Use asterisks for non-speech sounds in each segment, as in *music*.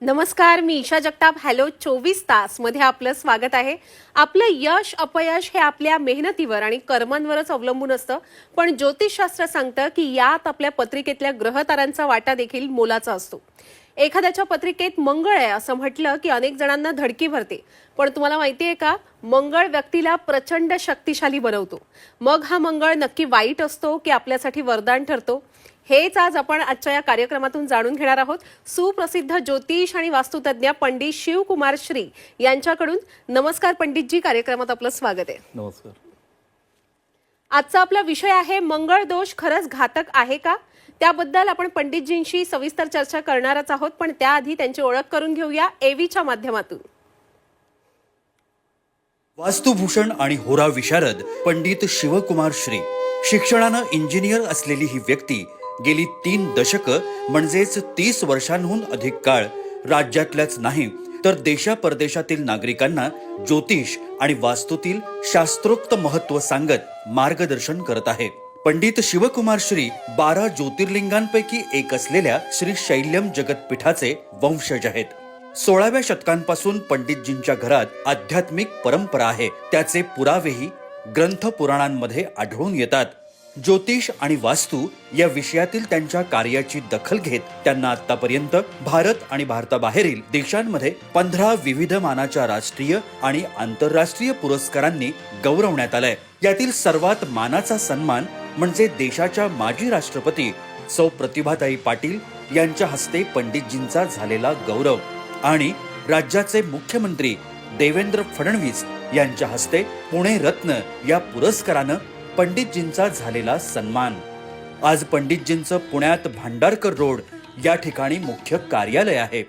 नमस्कार मी ईशा जगताप. हॅलो चोवीस तासमध्ये आपलं स्वागत आहे. आपलं यश अपयश हे आपल्या मेहनतीवर आणि कर्मांवरच अवलंबून असतं. पण ज्योतिषशास्त्र सांगतं की यात आपल्या पत्रिकेतल्या ग्रहतारांचा वाटा देखील मोलाचा असतो. एखाद्याच्या पत्रिकेत मंगळ आहे असं म्हटलं की अनेक जणांना धडकी भरते. पण तुम्हाला माहिती आहे का? मंगळ व्यक्तीला प्रचंड शक्तिशाली बनवतो. मग हा मंगळ नक्की वाईट असतो की आपल्यासाठी वरदान ठरतो? हेच आज आपण आजच्या या कार्यक्रमातून जाणून घेणार आहोत. सुप्रसिद्ध ज्योतिष आणि वास्तुतज्ञ पंडित शिवकुमार श्री यांच्याकडून नमस्कार पंडितजी कार्यक्रमात आपलं स्वागत आहे. नमस्कार. आजचा आपला विषय आहे मंगळ दोष खरंच घातक आहे का? त्याबद्दल आपण पंडितजींशी सविस्तर चर्चा करणारच आहोत पण त्याआधी त्यांची ओळख करून घेऊया एव्हीच्या माध्यमातून. वास्तुभूषण आणि होरा विशारद पंडित शिवकुमार श्री. शिक्षणानं इंजिनियर असलेली ही व्यक्ती गेली तीन दशक म्हणजेच तीस वर्षांहून अधिक काळ राज्यातल्याच नाही तर देशा परदेशातील नागरिकांना ज्योतिष आणि वास्तूतील शास्त्रोक्त महत्त्व सांगत मार्गदर्शन करत आहे. पंडित शिवकुमार श्री बारा ज्योतिर्लिंगांपैकी एक असलेल्या श्री शैल्यम जगतपीठाचे वंशज आहेत. सोळाव्या शतकांपासून पंडितजींच्या घरात आध्यात्मिक परंपरा आहे. त्याचे पुरावेही ग्रंथ पुराणांमध्ये आढळून येतात. ज्योतिष आणि वास्तू या विषयातील त्यांच्या कार्याची दखल घेत त्यांना आतापर्यंत भारत आणि भारताबाहेरील देशांमध्ये पंधरा विविध मानाच्या राष्ट्रीय आणि आंतरराष्ट्रीय पुरस्कारांनी गौरवण्यात आलंय. यातील सर्वात मानाचा सन्मान म्हणजे देशाच्या माजी राष्ट्रपती सौ प्रतिभाताई पाटील यांच्या हस्ते पंडितजींचा झालेला गौरव आणि राज्याचे मुख्यमंत्री देवेंद्र फडणवीस यांच्या हस्ते पुणे रत्न या पुरस्कारानं पंडितजींचा झालेला सन्मान. आज पंडितजींचं पुण्यात भांडारकर रोड या ठिकाणी मुख्य कार्यालय आहे.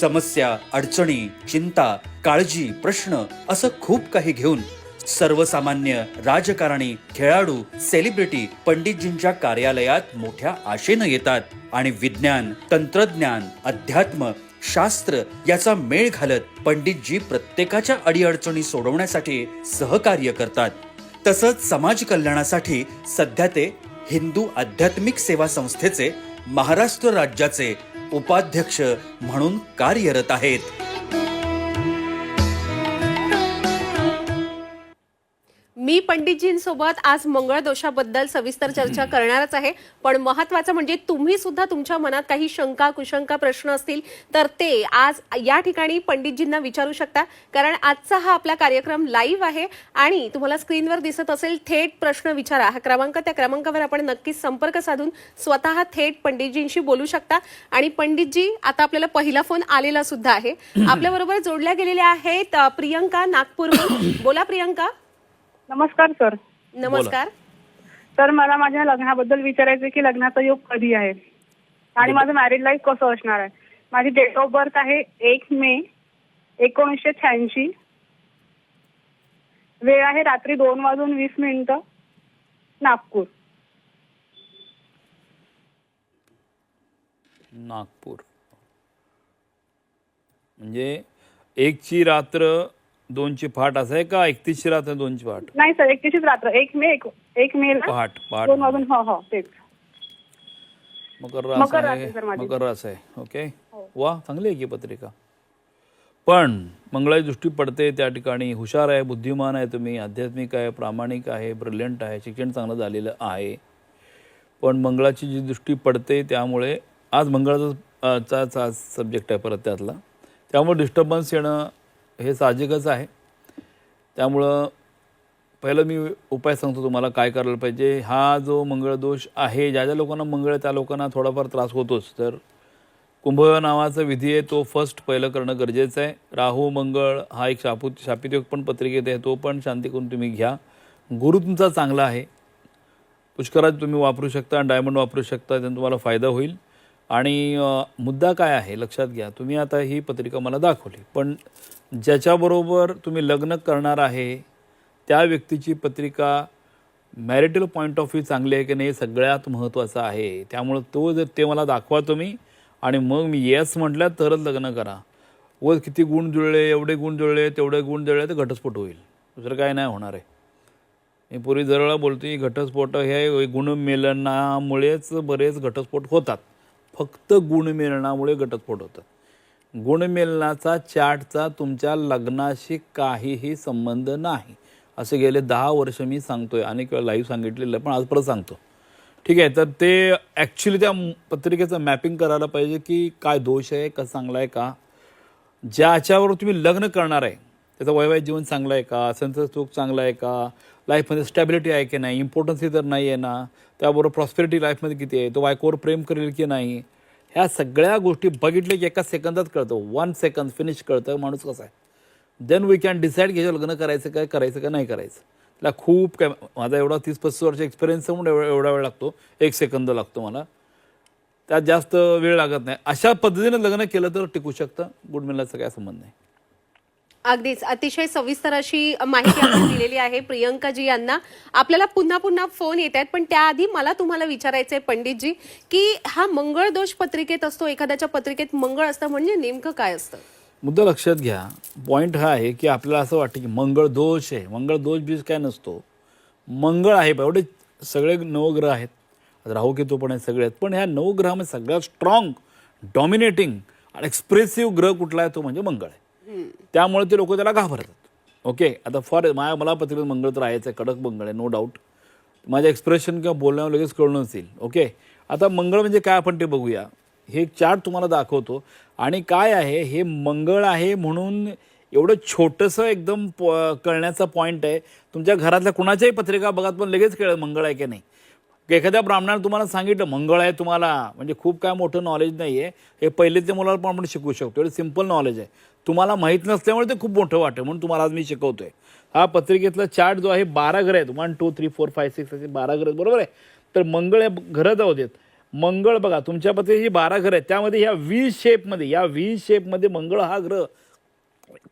समस्या अडचणी चिंता काळजी प्रश्न असं खूप काही घेऊन सर्वसामान्य राजकारणी खेळाडू सेलिब्रिटी पंडितजींच्या कार्यालयात मोठ्या आशेनं येतात आणि विज्ञान तंत्रज्ञान अध्यात्म शास्त्र याचा मेळ घालत पंडितजी प्रत्येकाच्या अडीअडचणी सोडवण्यासाठी सहकार्य करतात. तसंच समाज कल्याणासाठी सध्या ते हिंदू आध्यात्मिक सेवा संस्थेचे महाराष्ट्र राज्याचे उपाध्यक्ष म्हणून कार्यरत आहेत. मी पंडितजींसोबत आज मंगळ दोषाबद्दल सविस्तर चर्चा करणारच आहे. पण महत्वाचं म्हणजे तुम्ही सुद्धा तुमच्या मनात काही शंका कुशंका प्रश्न असतील तर ते आज या ठिकाणी पंडितजींना विचारू शकता. कारण आजचा हा आपला कार्यक्रम लाईव्ह आहे आणि तुम्हाला स्क्रीनवर दिसत असेल थेट प्रश्न विचारा. हा क्रमांक त्या क्रमांकावर आपण नक्कीच संपर्क साधून स्वतः थेट पंडितजींशी बोलू शकता. आणि पंडितजी आता आपल्याला पहिला फोन आलेला सुद्धा आहे. आपल्या बरोबर जोडल्या गेलेल्या आहेत प्रियंका नागपूरहून. बोला प्रियंका. नमस्कार सर. नमस्कार. तर मला माझ्या लग्नाबद्दल विचारायचं आहे की लग्नाचा योग कधी आहे? आणि माझं मॅरिड लाईफ कसं असणार आहे? माझी डेट ऑफ बर्थ आहे एक मे एकोणीसशे शहाऐंशी वेळ आहे रात्री दोन वाजून वीस मिनिटं नागपूर. नागपूर. म्हणजे एकची रात्र दोनची पहाट असं आहे का? एकतीसची रात्र दोनची पहाट? नाही सर एकतीसच रात्र. एक मे एक, एक मे पहाट पहाट. दोन वाजून हो हो तेच. मकर रास मकर रास आहे आहे सर माझी. मकर रास आहे. ओके वा चांगली आहे की पत्रिका. पण मंगळाची दृष्टी पडते त्या ठिकाणी. हुशार आहे बुद्धिमान आहे तुम्ही आध्यात्मिक आहे प्रामाणिक आहे ब्रिलियंट आहे शिक्षण चांगलं झालेलं आहे. पण मंगळाची जी दृष्टी पडते त्यामुळे आज मंगळाचा चा चा सब्जेक्ट आहे परत त्यातला. त्यामुळे डिस्टर्बन्स येणं हे साहजिकच आहे. त्यामुळं पहिलं मी उपाय सांगतो तुम्हाला काय करायला पाहिजे. हा जो मंगळदोष आहे ज्या ज्या लोकांना मंगळ त्या लोकांना थोडाफार त्रास होतोच. तर कुंभ नावाचा विधी आहे तो फर्स्ट पहिलं करणं गरजेचं आहे. राहू मंगळ हा एक शापू शापित पण पत्रिकेत आहे तो पण शांती करून तुम्ही घ्या. गुरु तुमचा चांगला आहे. पुष्कराज तुम्ही वापरू शकता डायमंड वापरू शकता त्याने तुम्हाला फायदा होईल. आणि मुद्दा काय आहे लक्षात घ्या. तुम्ही आता ही पत्रिका मला दाखवली. पण ज्याच्याबरोबर तुम्ही लग्न करणार आहे त्या व्यक्तीची पत्रिका मॅरिटल पॉईंट ऑफ व्ह्यू चांगली आहे की नाही हे सगळ्यात महत्त्वाचं आहे. त्यामुळं तो जर ते मला दाखवा तुम्ही आणि मग मी येस म्हटलं तरच लग्न करा. व किती गुण जुळले एवढे गुण जुळले तेवढे गुण जुळले तर घटस्फोट होईल. दुसरं काय नाही होणार आहे. मी पूर्वी जरळा बोलतोय घटस्फोट हे गुणमेलनामुळेच बरेच घटस्फोट होतात. फक्त गुणमेलनामुळे घटस्फोट होतात. गुणमेलनाचा चॅटचा तुमच्या लग्नाशी काहीही संबंध नाही. असे गेले दहा वर्ष मी सांगतोय. अनेक वेळा लाईव्ह सांगितलेलं आहे, पण आज परत सांगतो. ठीक आहे तर ते ॲक्च्युली त्या पत्रिकेचं मॅपिंग करायला पाहिजे की काय दोष आहे का चांगला आहे का? ज्याच्यावर तुम्ही लग्न करणार आहे त्याचं वैवाहिक जीवन चांगलं आहे का? संसार सुख चांगला आहे का? लाईफमध्ये स्टॅबिलिटी आहे की नाही? इम्पॉर्टन्स तर नाही आहे ना? त्याबरोबर प्रॉस्पेरिटी लाईफमध्ये किती आहे? तो बायकोवर प्रेम करेल की नाही? ह्या सगळ्या गोष्टी बघितल्या की एका सेकंदात कळतं. वन सेकंद फिनिश कळतं. माणूस कसा आहे? देन वी कॅन डिसाईड घ्यायचं लग्न करायचं काय करायचं का नाही करायचं. त्याला खूप काय माझा एवढा तीस पस्तीस वर्ष एक्सपिरियन्स म्हणून एवढा एवढा वेळ लागतो. एक सेकंद लागतो मला. त्यात जास्त वेळ लागत नाही. अशा पद्धतीने लग्न केलं तर टिकू शकतं. गुडमिनलाचा काय संबंध नाही. अगदीच. अतिशय सविस्तर अशी माहिती आपण *coughs* दिलेली आहे प्रियंकाजी यांना. आपल्याला पुन्हा पुन्हा फोन येत आहेत पण त्याआधी मला तुम्हाला विचारायचं आहे पंडितजी की हा मंगळ दोष पत्रिकेत असतो एखाद्याच्या पत्रिकेत मंगळ असतं म्हणजे नेमकं काय असतं? मुद्दा लक्षात घ्या. पॉईंट हा आहे की आपल्याला असं वाटतं की मंगळ दोष आहे. मंगळ दोष बीज काय नसतो. मंगळ आहे एवढे सगळे नवग्रह आहेत. राहू केतू पण आहेत सगळे आहेत. पण ह्या नवग्रहामध्ये सगळ्यात स्ट्रॉंग डॉमिनेटिंग आणि एक्सप्रेसिव्ह ग्रह कुठला आहे तो म्हणजे मंगळ आहे. त्यामुळे ते लोक त्याला घाबरतात. ओके? आता फॉर माझ्या मला पत्रिकेत मंगळ तर आहेच आहे कडक मंगळ आहे नो डाऊट माझ्या एक्सप्रेशन किंवा बोलण्यावर लगेच कळून येईल ओके? आता मंगळ म्हणजे काय आपण ते बघूया. हे चार्ट तुम्हाला दाखवतो. आणि काय आहे? हे मंगळ आहे म्हणून एवढं छोटंसं एकदम प कळण्याचा पॉईंट आहे. तुमच्या घरातल्या कुणाच्याही पत्रिका बघा पण लगेच कळेल मंगळ आहे की नाही. एखाद्या ब्राह्मणाने तुम्हाला सांगितलं मंगळ आहे तुम्हाला. म्हणजे खूप काय मोठं नॉलेज नाही आहे हे पहिले ते मुलाला पण आपण शिकू शकतो. एवढं सिंपल नॉलेज आहे. तुम्हाला माहीत नसल्यामुळे ते खूप मोठं वाटतं म्हणून तुम्हाला आज मी शिकवतोय. हा पत्रिकेतला चार्ट जो आहे बारा घर आहेत. One two three four five six असे बारा ग्रह आहेत. बरोबर आहे? तर मंगळ हे घरं जाऊ देत. मंगळ बघा तुमच्या पत्रिकेची बारा घर आहेत. त्यामध्ये ह्या व्ही शेपमध्ये या व्ही शेपमध्ये मंगळ हा ग्रह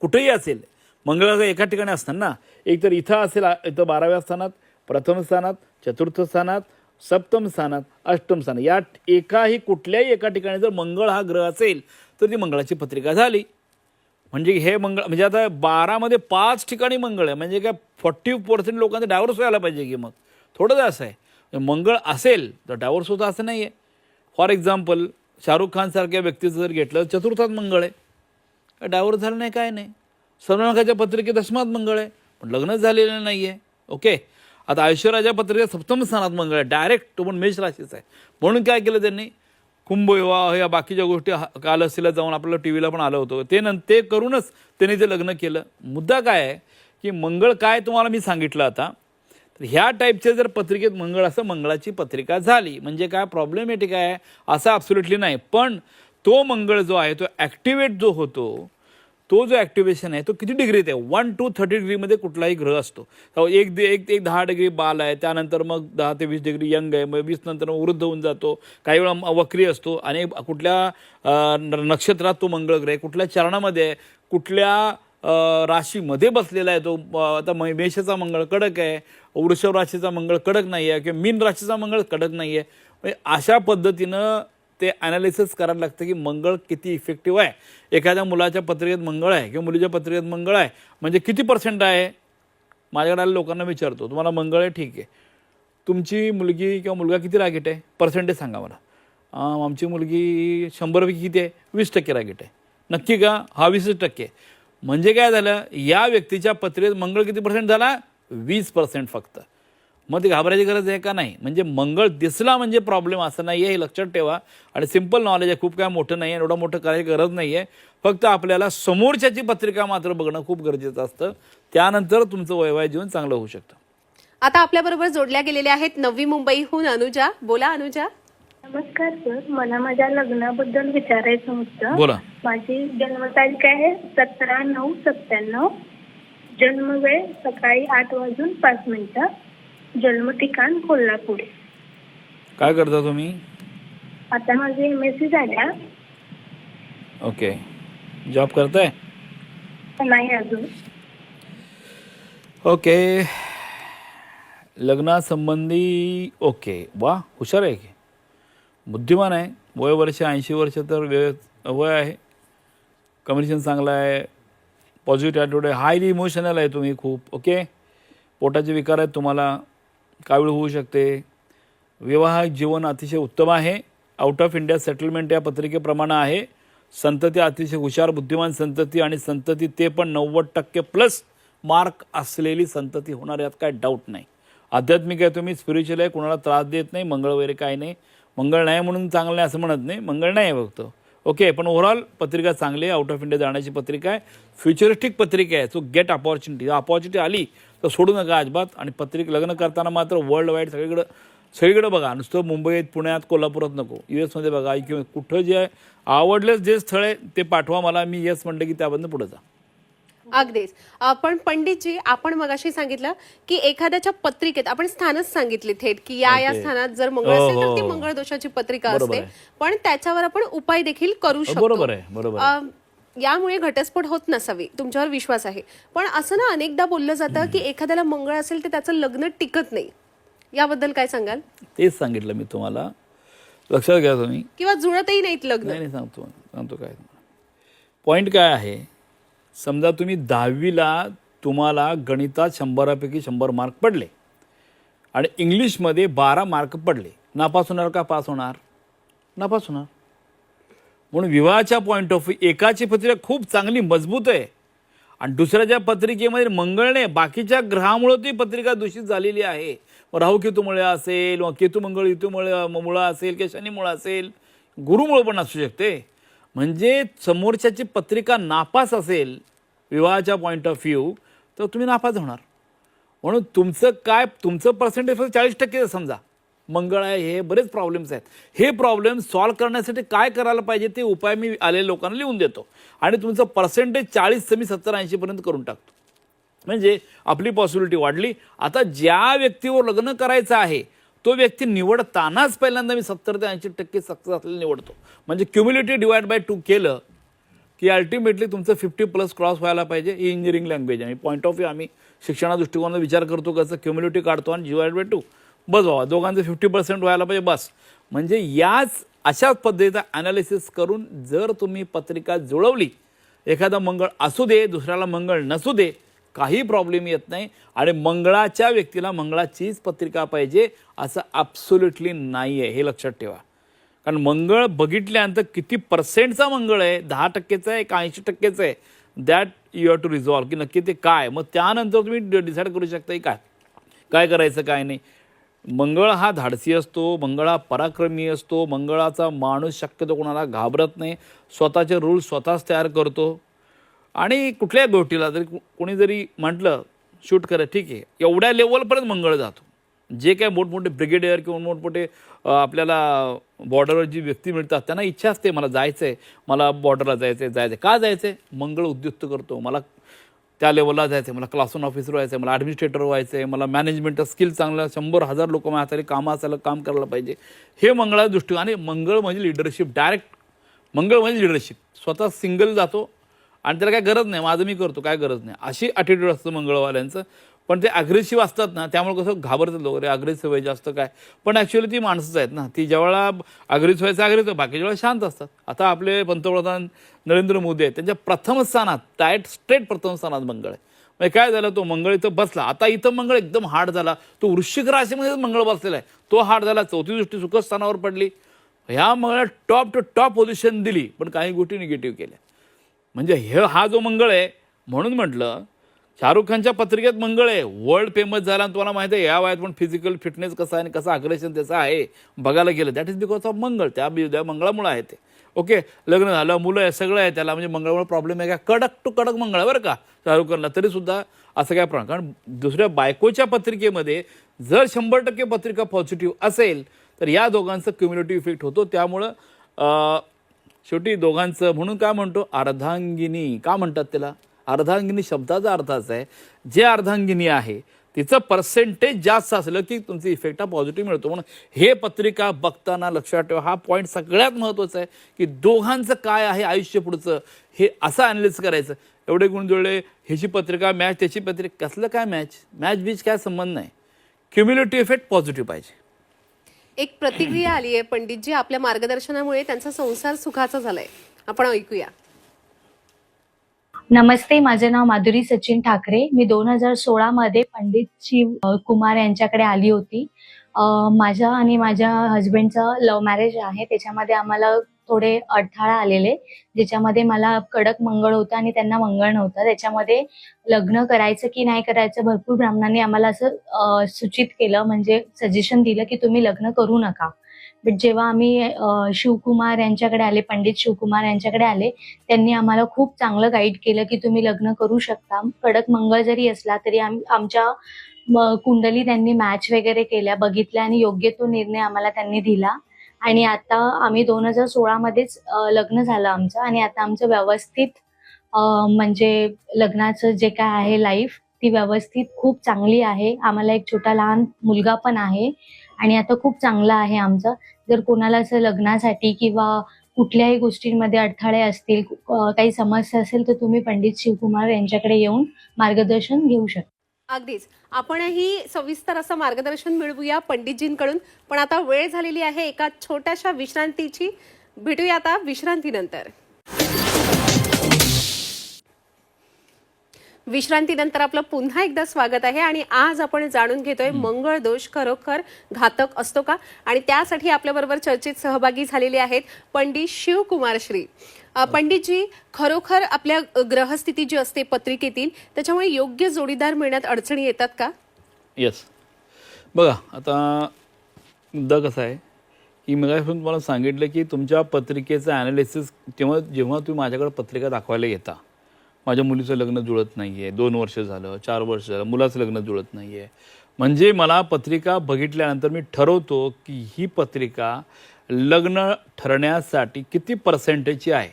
कुठेही असेल मंगळ एका ठिकाणी असताना ना एक तर इथं असेल इथं बाराव्या स्थानात प्रथम स्थानात चतुर्थ स्थानात सप्तम स्थानात अष्टम स्थानात. या एकाही कुठल्याही एका ठिकाणी जर मंगळ हा ग्रह असेल तर ती मंगळाची पत्रिका झाली. म्हणजे हे मंगळ म्हणजे आता बारामध्ये पाच ठिकाणी मंगळ आहे. म्हणजे काय फॉर्टी पर्सेंट लोकांचा डायव्हर्स व्हायला पाहिजे की मग. थोडंच असं आहे. म्हणजे मंगळ असेल तर डायव्हर्स होतं असं नाही आहे फॉर एक्झाम्पल शाहरुख खानसारख्या व्यक्तीचं जर घेतलं चतुर्थात मंगळ आहे. डायव्हर्स झालं नाही काय नाही. सलमान खानच्या पत्रिकेत दशमात मंगळ आहे. पण लग्नच झालेलं नाही आहे ओके आता ऐश्वर्याच्या पत्रिकेत सप्तम स्थानात मंगळ आहे. डायरेक्ट तो पण मेष राशीचा आहे. म्हणून काय केलं त्यांनी? कुंभविवाह या बाकीच्या गोष्टी कालसीला कालहस्तीला जाऊन आपल्याला टी व्हीला पण आलं होतं. ते न ते करूनच त्यांनी ते लग्न केलं. मुद्दा काय आहे की मंगळ काय तुम्हाला मी सांगितलं आता? तर ह्या टाईपच्या जर पत्रिकेत मंगळ असं मंगळाची पत्रिका झाली म्हणजे काय प्रॉब्लेमॅटिक आहे? असं ॲब्सोल्युटली नाही. पण तो मंगळ जो आहे तो ॲक्टिवेट जो होतो तो जो ॲक्टिवेशन आहे तो किती डिग्रीत आहे वन टू थर्टी डिग्रीमध्ये कुठलाही ग्रह असतो. हो, एक दे- एक एक दहा डिग्री बाल आहे त्यानंतर मग दहा ते वीस डिग्री यंग आहे मग वीस नंतर मग वृद्ध होऊन जातो. काही वेळा वक्री असतो आणि कुठल्या न- नक्षत्रात तो मंगळ ग्रह आहे कुठल्या चरणामध्ये आहे कुठल्या राशीमध्ये बसलेला आहे तो आता मेषाचा मंगळ कडक आहे वृषभ राशीचा मंगळ कडक नाही आहे किंवा मीन राशीचा मंगळ कडक नाही आहे म्हणजे अशा पद्धतीनं ते ॲनालिसिस करायला लागतं की मंगळ किती इफेक्टिव्ह आहे. एखाद्या मुलाच्या पत्रिकेत मंगळ आहे किंवा मुलीच्या पत्रिकेत मंगळ आहे म्हणजे किती पर्सेंट आहे? माझ्याकडे आलेल्या लोकांना विचारतो तुम्हाला मंगळ आहे? ठीक आहे. तुमची मुलगी किंवा मुलगा किती रागीट आहे? पर्सेंटेज सांगा मला. आमची मुलगी शंभरपैकी किती आहे? वीस टक्के रागीट आहे. नक्की का? हा वीसच टक्के म्हणजे काय झालं? या व्यक्तीच्या पत्रिकेत मंगळ किती पर्सेंट झाला? वीस पर्सेंट फक्त. मग ती घाबरायची गरज आहे का? नाही. म्हणजे मंगळ दिसला म्हणजे प्रॉब्लेम असं नाही आहे हे लक्षात ठेवा. आणि सिंपल नॉलेज आहे. खूप काय मोठं नाही आहे एवढं मोठं करायची गरज नाही आहे फक्त आपल्याला समोरच्याची पत्रिका मात्र बघणं खूप गरजेचं असतं. त्यानंतर तुमचं वैवाहिक जीवन चांगलं होऊ शकतं. आता आपल्याबरोबर जोडल्या गेलेल्या आहेत नवी मुंबईहून अनुजा. बोला अनुजा. नमस्कार सर. मला माझ्या लग्नाबद्दल विचारायचं होतं. बोला. माझी जन्मतारीख आहे सतरा नऊ सत्त्याण्णव. जन्मवेळ सकाळी आठ वाजून पाच मिनिटं. जन्म ठिकाण कोल्हापूर. काय करता तुम्ही? आता माझी एम एस सी झाल्या ओके. जॉब करताय? नाही अजून. ओके. लग्नासंबंधी ओके. वा हुशार आहे की? बुद्धिमान आहे. वय वर्ष ऐंशी वर्ष तर वेळ वय आहे. कम्युनिकेशन चांगलं आहे. पॉझिटिव्ह ॲटिट्यूड आहे. हायली इमोशनल आहे तुम्ही खूप. ओके? पोटाचे विकार आहेत तुम्हाला. कावीळ होऊ शकते? विवाहिक जीवन अतिशय उत्तम आहे. आउट ऑफ इंडिया सेटलमेंट या पत्रिकेप्रमाणे आहे. संतती अतिशय हुशार बुद्धिमान संतती आणि संतती ते पण नव्वद टक्के प्लस मार्क असलेली संतती होणार यात काय डाऊट नाही. आध्यात्मिक आहे तुम्ही स्पिरिच्युअल आहे कोणाला त्रास देत नाही मंगळ वगैरे काय नाही. मंगळ नाही म्हणून चांगलं नाही असं म्हणत नाही. मंगळ नाही आहे फक्त. ओके पण ओव्हरऑल पत्रिका चांगली आहे. आउट ऑफ इंडिया जाण्याची पत्रिका आहे. फ्युचरिस्टिक पत्रिका आहे. सो गेट अपॉर्च्युनिटी अपॉर्च्युनिटी आली तर सोडू नका अजिबात. आणि पत्रिक लग्न करताना मात्र वर्ल्ड वाईड सगळीकडं सगळीकडे बघा. नुसतं मुंबईत पुण्यात कोल्हापुरात नको. यू एसमध्ये बघा किंवा कुठं जे आहे आवडलेच जे स्थळ आहे ते पाठवा मला. मी येस म्हणलं की त्याबद्दल पुढे जा. अगदीच. पण पंडितजी आपण मगाशी सांगितलं की एखाद्याच्या पत्रिकेत आपण स्थानच सांगितली थेट की या या. स्थानात जर मंगळ हो, असेल तर ती हो. मंगळ दोषाची पत्रिका असते. पण त्याच्यावर आपण उपाय देखील करू शकतो. बरोबर आहे, बरोबर यामुळे घटस्फोट होत नसावी तुमच्यावर विश्वास आहे. पण असं ना अनेकदा बोललं जातं की एखाद्याला मंगळ असेल तर त्याचं लग्न टिकत नाही. याबद्दल काय सांगाल? तेच सांगितलं मी तुम्हाला. लक्षात घ्या तुम्ही. किंवा जुळतही नाहीत लग्न. नाही नाही सांगतो सांगतो काय. पॉईंट काय आहे? समजा तुम्ही दहावीला तुम्हाला गणितात शंभरापैकी शंभर मार्क पडले. आणि इंग्लिशमध्ये बारा मार्क पडले. नापास होणार का पास होणार? नापास होणार. म्हणून विवाहाच्या पॉईंट ऑफ व्ह्यू एकाची पत्रिका खूप चांगली मजबूत आहे. आणि दुसऱ्याच्या पत्रिकेमध्ये मंगळ नाही बाकीच्या ग्रहामुळं ती पत्रिका दूषित झालेली आहे. राहू केतूमुळे असेल किंवा केतू मंगळ युतूमुळे मुळं असेल किंवा शनीमुळं असेल गुरुमुळं पण असू शकते. म्हणजे समोरच्याची पत्रिका नापास असेल विवाहाच्या पॉईंट ऑफ व्ह्यू तर तुम्ही नापास होणार. म्हणून तुमचं काय तुमचं पर्सेंटेज फक्त चाळीस टक्के समजा. मंगळ आहे हे बरेच प्रॉब्लेम्स आहेत. हे प्रॉब्लेम सॉल्व्ह करण्यासाठी काय करायला पाहिजे ते उपाय मी आलेल्या लोकांना लिहून देतो. आणि तुमचं पर्सेंटेज चाळीस मी सत्तर ऐंशीपर्यंत करून टाकतो. म्हणजे आपली पॉसिबिलिटी वाढली. आता ज्या व्यक्तीवर लग्न करायचं आहे तो व्यक्ती निवडतानाच पहिल्यांदा मी सत्तर ते ऐंशी टक्के सक्सेस असलेला निवडतो. म्हणजे क्युम्युलिटी डिवाइड बाय टू केलं की अल्टिमेटली तुमचं फिफ्टी प्लस क्रॉस व्हायला पाहिजे. ही इंजिनिअरिंग लँग्वेज आहे. पॉईंट ऑफ व्ह्यू आम्ही शिक्षणा दृष्टिकोनाचा विचार करतो कसं क्युम्युलिटी काढतो आणि डिवाइड बाय टू बस बाबा दोघांचं फिफ्टी पर्सेंट व्हायला पाहिजे बस. म्हणजे याच अशाच पद्धतीचा ॲनालिसिस करून जर तुम्ही पत्रिका जुळवली एखादा मंगळ असू दे दुसऱ्याला मंगळ नसू दे काही प्रॉब्लेम येत नाही आणि मंगळाच्या व्यक्तीला मंगळाचीच पत्रिका पाहिजे असं ॲब्सोल्युटली नाही आहे हे लक्षात ठेवा. कारण मंगळ बघितल्यानंतर किती पर्सेंटचा मंगळ आहे? दहा टक्केचा आहे का ऐंशी टक्केचं आहे? That you have to resolve की नक्की ते काय मग त्यानंतर तुम्ही डिसाईड करू शकता की काय. काय करायचं काय नाही. मंगळ हा धाडसी असतो मंगळ हा पराक्रमी असतो मंगळाचा माणूस शक्यतो कोणाला घाबरत नाही स्वतःचे रूल स्वतःच तयार करतो. आणि कुठल्याही गोष्टीला जरी कोणी जरी म्हटलं शूट करा ठीक आहे एवढ्या लेवलपर्यंत मंगळ जातो. जे काय मोठमोठे ब्रिगेडियर किंवा मोठमोठे आपल्याला बॉर्डरवर जी व्यक्ती मिळतात त्यांना इच्छा असते मला जायचं आहे मला बॉर्डरला जायचं आहे जायचं आहे का जायचं आहे मंगळ उद्युक्त करतो. मला त्या लेवलला जायचं आहे मला क्लासरूम ऑफिसर व्हायचं आहे मला ॲडमिनिस्ट्रेटर व्हायचं आहे मला मॅनेजमेंट स्किल चांगलं शंभर हजार लोक माझ्यासाठी कामं असायला काम करायला पाहिजे. हे मंगळा दृष्टी आणि मंगळ म्हणजे लिडरशिप डायरेक्ट मंगळ म्हणजे लिडरशिप स्वतः सिंगल जातो आणि त्याला काय गरज नाही माझं मी करतो काय गरज नाही. अशी ॲटिट्यूड असतं मंगळवाल्यांचं. पण ते अग्रेसिव्ह असतात ना त्यामुळे कसं घाबरतात लोक रे अग्रेसिव्ह व्हायचे जास्त काय. पण ॲक्च्युली ती माणसंच आहेत ना ती ज्यावेळेला अग्रेसिव्ह व्हायचं अग्रेसिव्ह बाकीच्या वेळेला शांत असतात. आता आपले पंतप्रधान नरेंद्र मोदी आहेत त्यांच्या प्रथम स्थानात डायरेक्ट स्ट्रेट प्रथम स्थानात मंगळ आहे. म्हणजे काय झालं तो मंगळ इथं बसला. आता इथं मंगळ एकदम हार्ड झाला. तो वृश्चिक राशीमध्येच मंगळ बसलेला आहे. तो हार्ड झाला चौथी दृष्टी सुखस्थानावर पडली. ह्या मंगळाला टॉप टू टॉप पोझिशन दिली पण काही गोष्टी निगेटिव्ह केल्या. म्हणजे हे हा जो मंगळ आहे म्हणून म्हटलं शाहरुख खानच्या पत्रिकेत मंगळ आहे. वर्ल्ड फेमस झाला आणि तुम्हाला माहिती आहे या वयात पण फिजिकल फिटनेस कसं आहे आणि कसं अग्रेशन त्याचं आहे बघायला गेलं that is because of Mangal. त्या बी- त्या मंगळामुळे आहे ते. ओके लग्न झालं मुलं आहे सगळं आहे त्याला म्हणजे मंगळामुळे प्रॉब्लेम आहे का? कडक टू कडक मंगळ बरं का शाहरुख खानला. तरीसुद्धा असं काय प्रॉब्लेम कारण दुसऱ्या बायकोच्या पत्रिकेमध्ये जर शंभर टक्के पत्रिका पॉझिटिव्ह असेल तर या दोघांचं क्युम्युनिटी इफेक्ट होतो. त्यामुळं शेवटी दोघांचं म्हणून काय म्हणतो? अर्धांगिनी. का म्हणतात त्याला? अर्धांगिनी शब्दाचा अर्थ असा आहे जे अर्धांगिनी आहे तिचं पर्सेंटेज जास्त असलं की तुमचा इफेक्ट हा पॉझिटिव्ह मिळतो. म्हणून हे पत्रिका बघताना लक्षात ठेवा हा पॉईंट सगळ्यात महत्त्वाचा आहे की दोघांचं काय आहे आयुष्य पुढचं हे असं अनालिस करायचं. एवढे गुण जुळले ह्याची पत्रिका मॅच त्याची पत्रिका कसलं काय मॅच मॅच बीच काय संबंध नाही. क्युम्युलेटिव्ह इफेक्ट पॉझिटिव्ह पाहिजे. एक प्रतिक्रिया आली आहे पंडितजी आपल्या मार्गदर्शनामुळे त्यांचा संसार सुखाचा झालाय. आपण ऐकूया. नमस्ते माझे नाव माधुरी सचिन ठाकरे. मी दोन हजार सोळा मध्ये पंडित शिव कुमार यांच्याकडे आली होती. माझ्या आणि माझ्या हजबंडचं लव्ह मॅरेज आहे. त्याच्यामध्ये आम्हाला थोडे अडथळा आलेले. ज्याच्यामध्ये मला कडक मंगळ होतं आणि त्यांना मंगळ नव्हतं. त्याच्यामध्ये लग्न करायचं की नाही करायचं भरपूर ब्राह्मणांनी आम्हाला असं सूचित केलं. म्हणजे सजेशन दिलं की तुम्ही लग्न करू नका. बट जेव्हा आम्ही शिवकुमार यांच्याकडे आले पंडित शिवकुमार यांच्याकडे आले त्यांनी आम्हाला खूप चांगलं गाईड केलं की तुम्ही लग्न करू शकता. कडक मंगळ जरी असला तरी आम आमच्या कुंडली त्यांनी मॅच वगैरे केल्या बघितल्या आणि योग्य तो निर्णय आम्हाला त्यांनी दिला. आणि आता आम्ही दोन हजार सोळामध्येच लग्न झालं आमचं आणि आता आमचं व्यवस्थित म्हणजे लग्नाचं जे काय आहे लाईफ ती व्यवस्थित खूप चांगली आहे. आम्हाला एक छोटा लहान मुलगा पण आहे. आणि आता खूप चांगलं आहे आमचं. जर कोणाला असं लग्नासाठी किंवा कुठल्याही गोष्टींमध्ये अडथळे असतील काही समस्या असेल तर तुम्ही पंडित शिवकुमार यांच्याकडे येऊन मार्गदर्शन घेऊ शकता अगदीच. आपणही सविस्तर असं मार्गदर्शन मिळवूया पंडितजींकडून. पण आता वेळ झालेली आहे एका छोट्याशा विश्रांतीची. भेटूया आता विश्रांतीनंतर. विश्रांतीनंतर आपलं पुन्हा एकदा स्वागत आहे आणि आज आपण जाणून घेतोय मंगळ दोष खरोखर घातक असतो का? आणि त्यासाठी आपल्याबरोबर चर्चेत सहभागी झालेले आहेत पंडित शिवकुमार श्री पंडितजी खरोखर आपल्या ग्रहस्थिती जी असते पत्रिकेतील त्याच्यामुळे योग्य जोडीदार मिळण्यात अडचणी येतात का? येस बघा आता मुद्दा कसा आहे की मगापासून तुम्हाला सांगितलं की तुमच्या पत्रिकेचं ॲनालिसिस तेव्हा जेव्हा तुम्ही माझ्याकडे पत्रिका दाखवायला येता माझ्या मुलीचं लग्न जुळत नाही आहे दोन वर्ष झालं चार वर्ष झालं मुलाचं लग्न जुळत नाही आहे म्हणजे मला पत्रिका बघितल्यानंतर मी ठरवतो की ही पत्रिका लग्न ठरण्यासाठी किती पर्सेंटेजची आहे?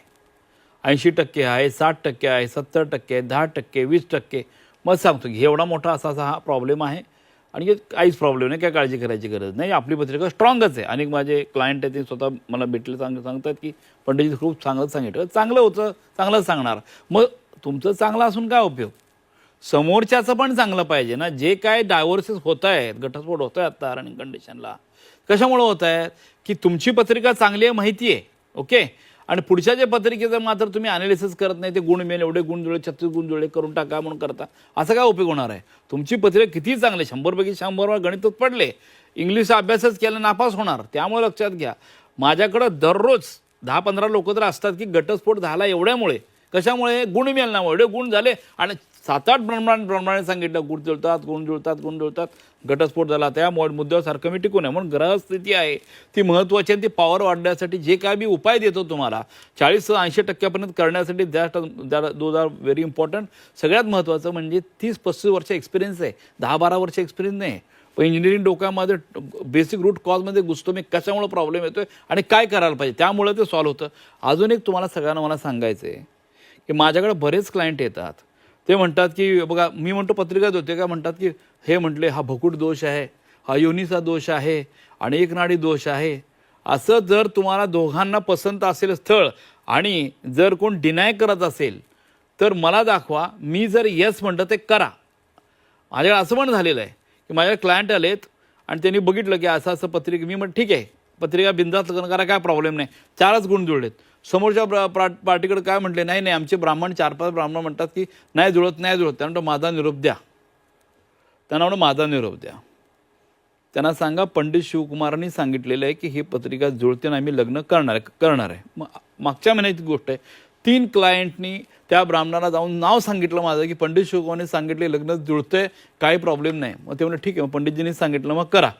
ऐंशी टक्के आहे साठ टक्के आहे सत्तर टक्के आहे दहा टक्के वीस टक्के मग सांगतो की एवढा मोठा असा असा हा प्रॉब्लेम आहे आणि हे काहीच प्रॉब्लेम नाही काय काळजी करायची गरज नाही. आपली पत्रिका स्ट्रॉंगच आहे. आणि माझे क्लायंट आहेत ते स्वतः मला भेटले सांग सांगतात की पंडितजी खूप चांगलं सांगितलं. चांगलं होतं चांगलंच सांगणार. मग तुमचं चांगलं असून काय उपयोग? समोरच्याचं पण चांगलं पाहिजे ना. जे काय डायव्हर्सेस होत आहेत घटस्फोट होत आहे आता रनिंग कंडिशनला कशामुळे होत आहेत की तुमची पत्रिका चांगली आहे माहिती आहे ओके? आणि पुढच्या जे पत्रिकेचं मात्र तुम्ही अनालिसिस करत नाही ते गुण मिळेल एवढे गुण जुळे छत्तीस गुण जुळे करून टाका म्हणून करता. असा काय उपयोग होणार आहे? तुमची पत्रिका किती चांगली शंभरपैकी शंभर गणितच पडले. इंग्लिशचा अभ्यासच केला नापास होणार. त्यामुळे लक्षात घ्या. माझ्याकडं दररोज दहा पंधरा लोक तर असतात की घटस्फोट झाला एवढ्यामुळे. कशामुळे? गुण मिळण्यामुळे एवढे गुण झाले. आणि सात आठ ब्रह्मांड ब्रह्मांडाने सांगितलं गुण जुळतात गुण जुळतात गुण जुळतात. घटस्फोट झाला त्या मुद्द्यावर सारखं मी टिकून आहे. म्हणून ग्रहस्थिती आहे. ती महत्त्वाची आणि ती पॉवर वाढण्यासाठी जे काय मी उपाय देतो तुम्हाला चाळीस ऐंशी टक्क्यापर्यंत करण्यासाठी that those are very important सगळ्यात महत्त्वाचं म्हणजे तीस पस्तीस वर्ष एक्सपिरियन्स आहे. दहा बारा वर्ष एक्सपिरियन्स नाही. पण इंजिनिअरिंग डोक्यामध्ये बेसिक रूट कॉजमध्ये घुसतो मी. कशामुळे प्रॉब्लेम येतोय आणि काय करायला पाहिजे? त्यामुळे ते सॉल्व्ह होतं. अजून एक तुम्हाला सगळ्यांना मला सांगायचं आहे की माझ्याकडे बरेच क्लायंट येतात. ते म्हणतात की बघा मी म्हणतो पत्रिका होते का? म्हणतात की हे म्हटले हा भकुट दोष आहे हा योनीचा दोष आहे आणि एक नाडी दोष आहे. असं जर तुम्हाला दोघांना पसंत असेल स्थळ आणि जर कोण डिनाय करत असेल तर मला दाखवा मी जर येस म्हणतं ते करा. माझ्याकडे असं पण झालेलं आहे की माझ्या क्लायंट आलेत आणि त्यांनी बघितलं की असं असं पत्रिका मी म्हटलं ठीक आहे पत्रिका बिंदात लग्न करा काय प्रॉब्लेम नाही. चारच गुण जुळलेत. समोरच्या प्रा- पार्टीकडे काय म्हटले? नाही नाही आमचे ब्राह्मण चार पाच ब्राह्मण म्हणतात की नाही जुळत नाही जुळत. त्यांना माझा निरोप द्या. त्यांना म्हणून माझा निरोप द्या. त्यांना सांगा पंडित शिवकुमारांनी सांगितलेलं आहे की ही पत्रिका जुळते आणि आम्ही लग्न करणार आहे करणार आहे. मग मागच्या महिन्याची गोष्ट आहे. तीन क्लायंटनी त्या ब्राह्मणाला जाऊन नाव सांगितलं माझं की पंडित शिवकुमारने सांगितले लग्न जुळतंय काही प्रॉब्लेम नाही. मग ते म्हणजे ठीक आहे. मग पंडितजींनी सांगितलं मग करा.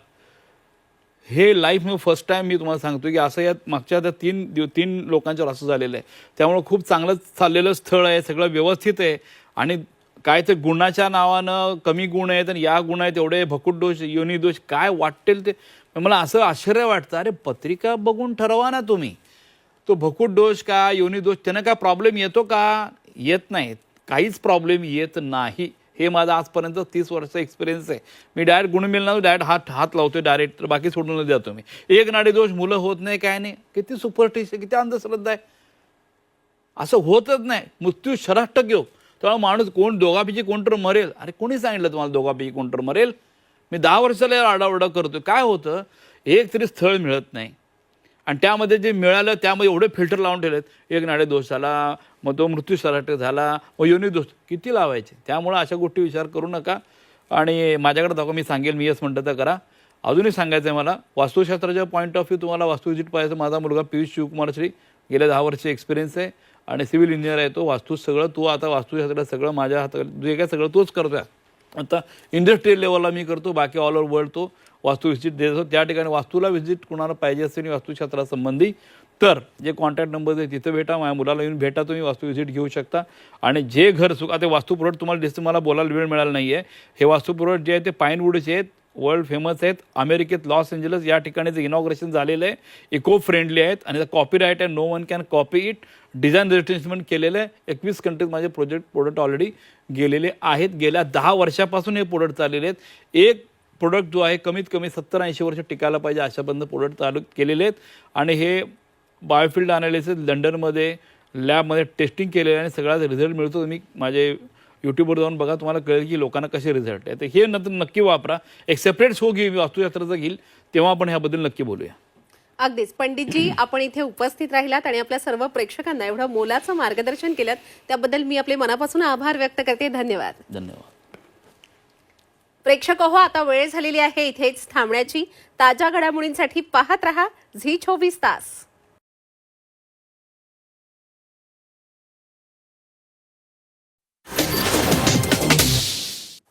हे लाईफ मी फर्स्ट टाइम मी तुम्हाला सांगतो की असं यात मागच्या आता तीन दिव तीन लोकांच्यावर असं झालेलं आहे. त्यामुळं खूप चांगलं चाललेलं स्थळ आहे सगळं व्यवस्थित आहे. आणि काय ते गुणाच्या नावानं कमी गुण आहेत आणि या गुण आहेत एवढे भकुट दोष योनी दोष काय वाटेल ते? मला असं आश्चर्य वाटतं. अरे पत्रिका बघून ठरवा ना तुम्ही. तो भकुट दोष का योनी दोष त्यानं काय प्रॉब्लेम येतो का? येत नाही. काहीच प्रॉब्लेम येत नाही. हे माझा आजपर्यंत तीस वर्ष एक्सपिरियन्स आहे. मी डायरेक्ट गुण मिळणार डायरेक्ट हात हात लावतोय डायरेक्ट तर बाकी सोडून जातो मी एक नाडी दोष मुलं होत नाही काय नाही. किती सुपरस्टिशन किती अंधश्रद्धा आहे. असं होतच नाही. मृत्यू शराष्ट घेऊ. तेव्हा माणूस कोण दोघापैकी कोणतर मरेल. अरे कोणी सांगितलं तुम्हाला दोघापैकी कोणतर मरेल? मी दहा वर्षाला आडावडा करतो काय होतं? एक तरी स्थळ मिळत नाही. आणि त्यामध्ये जे मिळालं त्यामध्ये एवढे फिल्टर लावून ठेवलेत. एक नाडे दोष झाला मग तो मृत्यू सराट झाला मग योनी दोष किती लावायचे? त्यामुळं अशा गोष्टी विचार करू नका. आणि माझ्याकडे दाखवा मी सांगेल मी येस म्हणतं तर करा. अजूनही सांगायचं आहे मला वास्तुशास्त्राच्या पॉईंट ऑफ व्ह्यू तुम्हाला वास्तू विजिट पाहायचं माझा मुलगा पियुष शिवकुमार श्री गेल्या दहा वर्षे एक्सपिरियन्स आहे. आणि सिव्हिल इंजिनियर आहे तो वास्तू सगळं तू आता वास्तुशास्त्र सगळं माझ्या हातात जे काय सगळं तोच करतोय. आता इंडस्ट्रियल लेवलला मी करतो बाकी ऑल ओव्हर वर्ल्ड तो वास्तू व्हिजिट देत त्या ठिकाणी वास्तूला व्हिजिट कोणाला पाहिजे असेल वास्तुशास्त्रासंबंधी तर जे कॉन्टॅक्ट नंबर आहे तिथं भेटा. माझ्या मुलाला येऊन भेटा तुम्ही वास्तू व्हिजिट घेऊ शकता. आणि जे घर सुख आता वास्तू प्रोडक्ट तुम्हाला दिसतं मला बोलायला वेळ मिळाला नाही आहे हे वास्तू प्रोडक्ट जे आहे ते पाईनवूडचे आहेत. वर्ल्ड फेमस आहेत. अमेरिकेत लॉस एंजलस या ठिकाणी जे इनॉग्रेशन झालेलं आहे इको फ्रेंडली आहेत आणि कॉपीराईट आहे. No one can copy it design registration केलेलं आहे. एकवीस कंट्रीज माझे प्रोजेक्ट प्रोडक्ट ऑलरेडी गेलेले आहेत. गेल्या दहा वर्षापासून हे प्रोडक्ट चाललेले आहेत. एक प्रोडक्ट जो आहे कमीत कमी सत्तर ऐंशी वर्ष टिकायला पाहिजे अशापर्यंत प्रोडक्ट चालू केलेले आहेत. आणि हे बायोफिल्ड अनालिसिस लंडनमध्ये लॅबमध्ये टेस्टिंग केलेलं आहे आणि सगळ्याच रिझल्ट मिळतो. तुम्ही माझे यूट्यूबवर जाऊन बघा तुम्हाला कळेल की लोकांना कसे रिझल्ट आहे. तर हे नंतर नक्की वापरा. एक सेपरेट शो घेऊ वास्तुशास्त्राचा घेईल तेव्हा आपण ह्याबद्दल नक्की बोलूया. अगदीच. पंडितजी आपण इथे उपस्थित राहिलात आणि आपल्या सर्व प्रेक्षकांना एवढं मोलाचं मार्गदर्शन केलं त्याबद्दल मी आपले मनापासून आभार व्यक्त करते. धन्यवाद. धन्यवाद. प्रेक्षक हो आता वेळ झालेली आहे इथेच थांबण्याची. ताज्या घडामोडींसाठी पाहत रहा झी चोवीस तास.